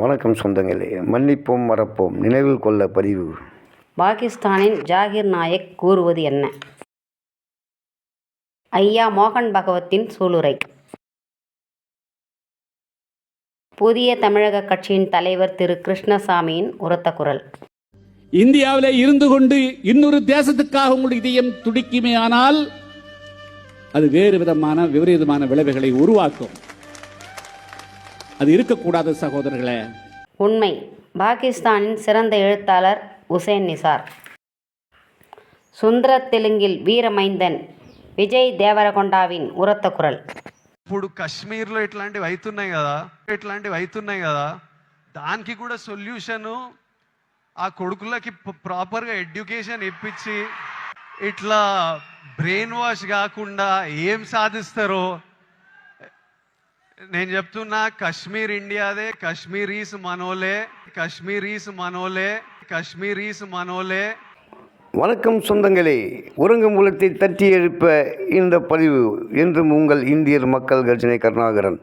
வணக்கம் சொந்தங்களே மன்னிப்போம் மறப்போம் நினைவில் கொள்ள பதிவு. பாகிஸ்தானின் ஜாகிர் நாயக் கூறுவது என்ன? ஐயா மோகன் பகவத்தின் சூளுரை. புதிய தமிழக கட்சியின் தலைவர் திரு கிருஷ்ணசாமியின் உரத்த குரல். இந்தியாவிலே இருந்து கொண்டு இன்னொரு தேசத்துக்காக உங்களுடைய இதயம் துடிக்குமே ஆனால் அது வேறு விதமான விபரீதமான விளைவுகளை உருவாக்கும். அது இருக்கக்கூடாது சகோதரர்களே உண்மை பாகிஸ்தானின் சிறந்த எழுத்தாளர் உசேன் நிசார் சுந்தர தெலுங்கில் வீரமைந்தன் விஜய் தேவரகொண்டாவின் உரத்த குரல் ఇప్పుడు కాశ్మీర్లో ఇట్లాంటివి అవుతున్నాయి కదా ఇట్లాంటివి అవుతున్నాయి కదా దానికి కూడా సొల్యూషన్ ఆ కొడుకులకి ప్రాపర్గా ఎడ్యుకేషన్ ఇప్పించి ఇట్లా బ్రెయిన్ వాష్ కాకుండా ఏం సాధిస్తారో నేను చెప్తున్నా కాశ్మీర్ ఇండియాదే కాశ్మీరీస్ మనోలే కాశ్మీరీస్ మనోలే కాశ్మీరీస్ మనోలే வணக்கம் சொந்தங்களே உறங்கும் உள்ளத்தை தட்டி எழுப்ப இந்த பதிவு என்றும் உங்கள் இந்தியர் மக்கள் கர்ஜனை கருணாகரன்